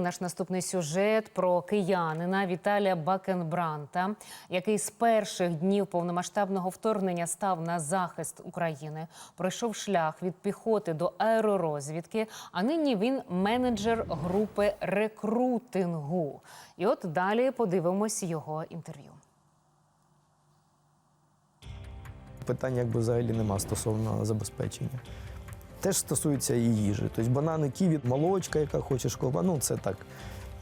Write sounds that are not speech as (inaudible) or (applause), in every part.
Наш наступний сюжет про киянина Віталія Бакенбранта, який з перших днів повномасштабного вторгнення став на захист України, пройшов шлях від піхоти до аеророзвідки. А нині він менеджер групи рекрутингу. І от далі подивимось його інтерв'ю. питань якби взагалі нема стосовно забезпечення. Теж стосується і їжі. Тобто банани, ківі, молочка, яка хочеш. Ну це так.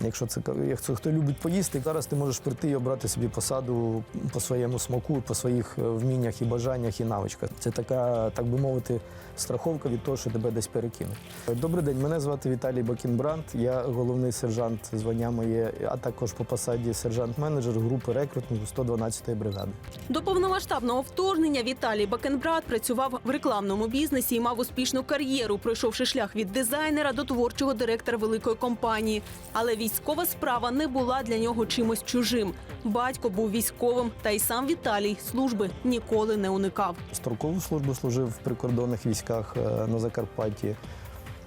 Якщо це якщо хто любить поїсти, зараз ти можеш прийти і обрати собі посаду по своєму смаку, по своїх е, вміннях і бажаннях і навичках. Це така, так би мовити, страховка від того, що тебе десь перекинуть. Добрий день, мене звати Віталій Бакінбранд. Я головний сержант звання моє, а також по посаді сержант-менеджер групи рекрутингу 112-ї бригади. До повномасштабного вторгнення Віталій Бакенбрат працював в рекламному бізнесі і мав успішну кар'єру, пройшовши шлях від дизайнера до творчого директора великої компанії. Але військова справа не була для нього чимось чужим. Батько був військовим, та й сам Віталій служби ніколи не уникав. Строкову службу служив в прикордонних військах е, на Закарпатті.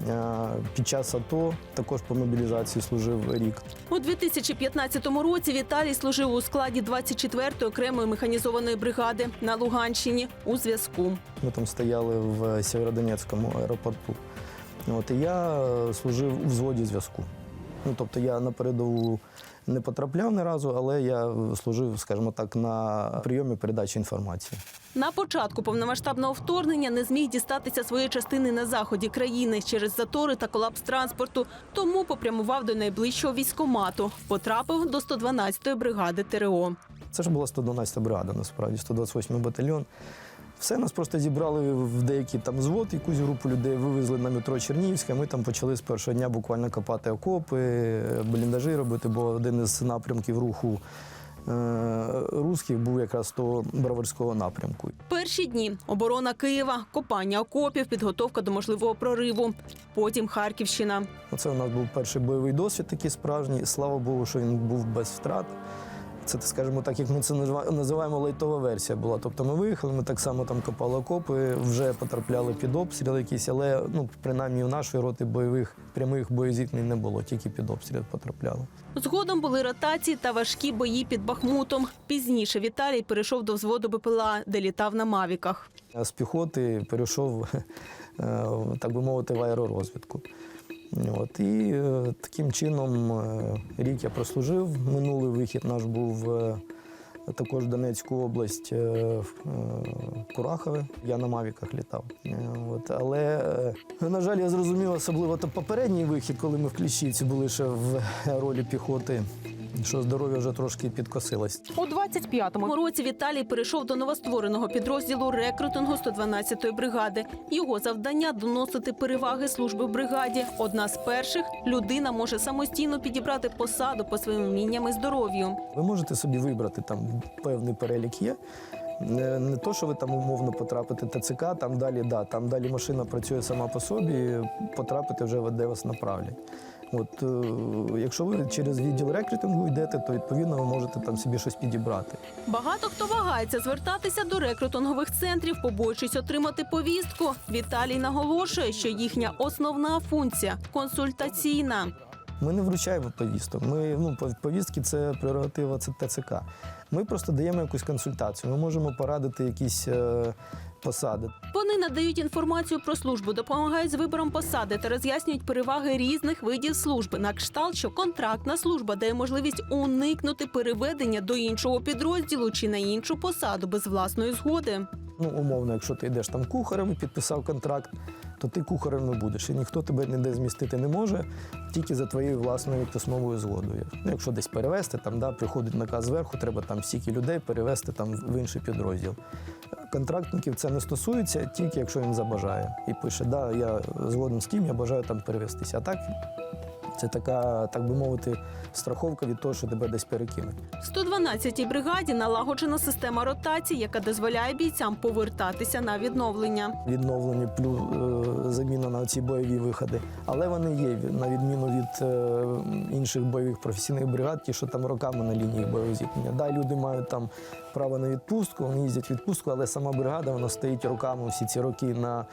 Е, Під час АТО також по мобілізації служив рік. У 2015 році Віталій служив у складі 24-ї окремої механізованої бригади на Луганщині у зв'язку. Ми там стояли в Сєвєродонецькому аеропорту. От, і я е, служив у взводі зв'язку. Ну, тобто я на передову не потрапляв ні разу, але я служив, скажімо так, на прийомі передачі інформації. На початку повномасштабного вторгнення не зміг дістатися своєї частини на заході країни через затори та колапс транспорту, тому попрямував до найближчого військомату. Потрапив до 112-ї бригади ТРО. Це ж була 112 бригада, насправді, 128 батальйон. Все нас просто зібрали в деякий там звод, якусь групу людей вивезли на метро Чернігівське. Ми там почали з першого дня буквально копати окопи, бліндажі робити, бо один із напрямків руху е, русських був якраз того броварського напрямку. Перші дні оборона Києва, копання окопів, підготовка до можливого прориву. Потім Харківщина. Оце у нас був перший бойовий досвід такий справжній. Слава Богу, що він був без втрат. Це, скажімо так, як ми це назива- називаємо лайтова версія була. Тобто ми виїхали, ми так само там копали окопи, вже потрапляли під обстріли якісь, але ну, принаймні у нашої роти бойових прямих боєзіткнень не було, тільки під обстріл потрапляли. Згодом були ротації та важкі бої під Бахмутом. Пізніше Віталій перейшов до взводу БПЛА, де літав на мавіках. З піхоти перейшов, (laughs) е, так би мовити, в аеророзвідку. От, і е, таким чином е, рік я прослужив. Минулий вихід наш був е, також в Донецьку область в Курахове. Я на Мавіках літав. От, але, на жаль, я зрозумів, особливо то попередній вихід, коли ми в Кліщівці були ще в ролі піхоти, що здоров'я вже трошки підкосилось. У 25-му році Віталій перейшов до новоствореного підрозділу рекрутингу 112-ї бригади. Його завдання доносити переваги служби в бригаді. Одна з перших людина може самостійно підібрати посаду по своїм вмінням і здоров'ю. Ви можете собі вибрати там певний перелік є. Не, не то, що ви там умовно потрапите ТЦК, там далі, да, там далі машина працює сама по собі, потрапити вже де вас направлять. От, е, якщо ви через відділ рекрутингу йдете, то відповідно ви можете там собі щось підібрати. Багато хто вагається звертатися до рекрутингових центрів, побоюючись отримати повістку. Віталій наголошує, що їхня основна функція консультаційна. Ми не вручаємо повісток. Ми ну повістки це прерогатива це ТЦК. Ми просто даємо якусь консультацію. Ми можемо порадити якісь е, посади. Вони надають інформацію про службу, допомагають з вибором посади та роз'яснюють переваги різних видів служби. На кшталт, що контрактна служба дає можливість уникнути переведення до іншого підрозділу чи на іншу посаду без власної згоди. Ну, умовно, якщо ти йдеш там кухарем і підписав контракт, то ти кухарем не будеш. І ніхто тебе ніде змістити не може, тільки за твоєю власною письмовою згодою. Ну, якщо десь перевести, там да, приходить наказ зверху, треба там стільки людей перевести там в інший підрозділ. Контрактників це не стосується, тільки якщо він забажає. І пише, да, я згоден з ким, я бажаю там перевестися. А так це така, так би мовити, страховка від того, що тебе десь перекинуть. В 112-й бригаді налагоджена система ротації, яка дозволяє бійцям повертатися на відновлення. відновлені плюс е, заміна на ці бойові виходи. Але вони є на відміну від е, інших бойових професійних бригад, ті, що там роками на лінії бойового зіткнення. Да, люди мають там право на відпустку, вони їздять в відпустку, але сама бригада вона стоїть роками всі ці роки на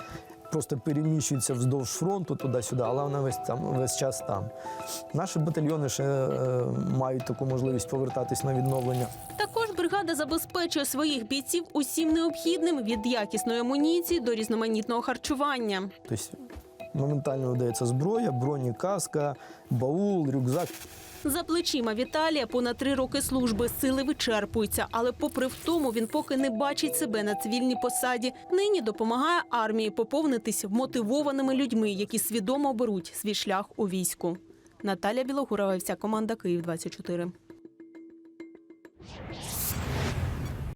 просто переміщується вздовж фронту туди-сюди, але вона весь там весь час там. Наші батальйони ще е, мають таку можливість повертатись на відновлення. Також бригада забезпечує своїх бійців усім необхідним від якісної амуніції до різноманітного харчування. Тобто моментально видається зброя, броні, каска, баул, рюкзак. За плечима Віталія понад три роки служби сили вичерпуються, але попри втому він поки не бачить себе на цивільній посаді. Нині допомагає армії поповнитись вмотивованими людьми, які свідомо беруть свій шлях у війську. Наталя Білогурова, вся команда Київ 24